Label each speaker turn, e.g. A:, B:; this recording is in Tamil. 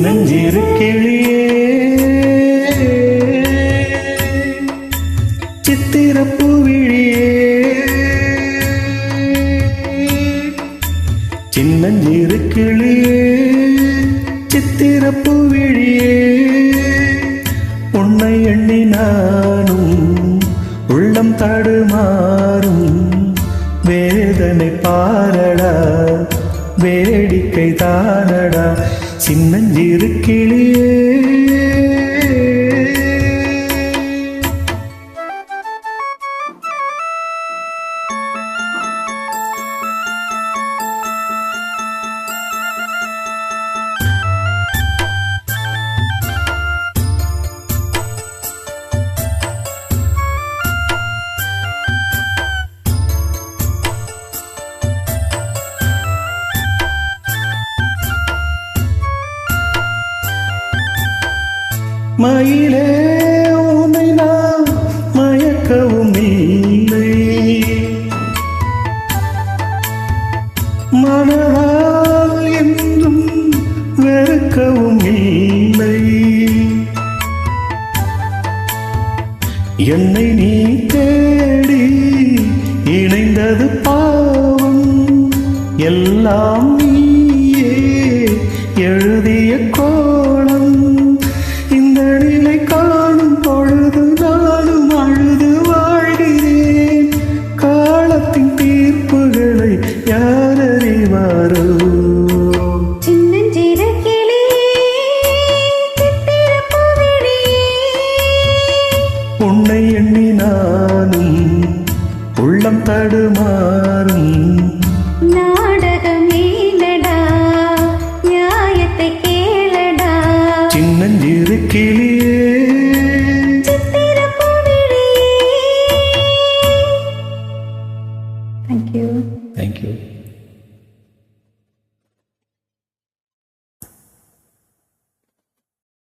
A: சின்னஞ்சிறு கிளியே.
B: சித்திரப்பூ விழியே. சின்னஞ்சிறு கிளியே. சித்திரப்பூ விழியே. உன்னை எண்ணி நானும் உள்ளம் தடுமாறும் வேதனை பாரடா வேடிக்கை தானடா. சின்னஞ்சிறு கிளியே. மயிலே உன்னை நான் மயக்கவும் இல்லை. மனதால் என்றும் வெறுக்கவும் இல்லை. என்னை நீ தேடி இணைந்தது பாவம். எல்லாம் நீ தடுமாறும்
A: நாடகம் நியாயத்தை கேளடா.
B: சின்னஞ்சிறு கிளியே.
A: சித்திரப் பூவிழியே தேங்க்யூ
B: தேங்க்யூ